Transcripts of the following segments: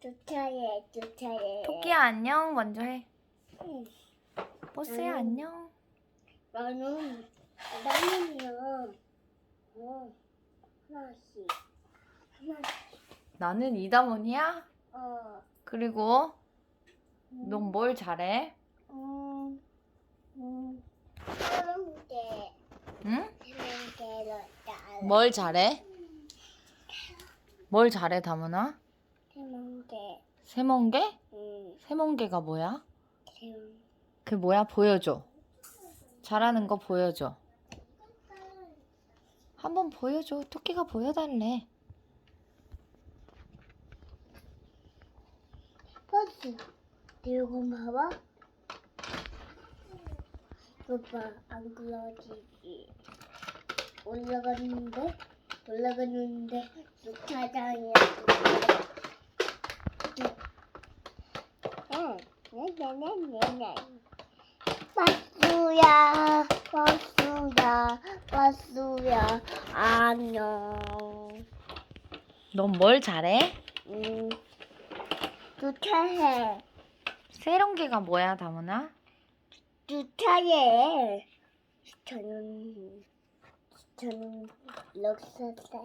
주차해, 주차해. 토끼야 안녕 먼저 해. 응. 보스야 음. 안녕. 나는, 나는요, 어, 하나씩, 하나씩, 나는 이다원이야. 어, 그리고 음, 넌 뭘 잘해? 음, 음, 응? 따라. 뭘 잘해? 뭘 잘해 다문아? 세 개, 세몽개? 음, 세몽개가 뭐야? 세그 뭐야 보여줘. 잘하는 거 보여줘. 한번 보여줘. 토끼가 보여달래. 버스. 이거 봐봐. 이거 봐, 안 굴러지지. 올라갔는데, 올라갔는데, 주차장이야. 버스야, 버스야, 버스야, 안녕. 넌 뭘 잘해? 음, 주차해. 세롱개가 뭐야 다문아? 주차해. 저는 저는 럭스다.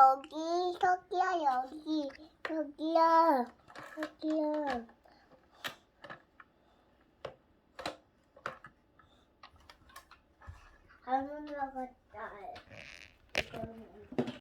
여기, 토끼야 여기, 여기야, 여기야. 안 올라갔다.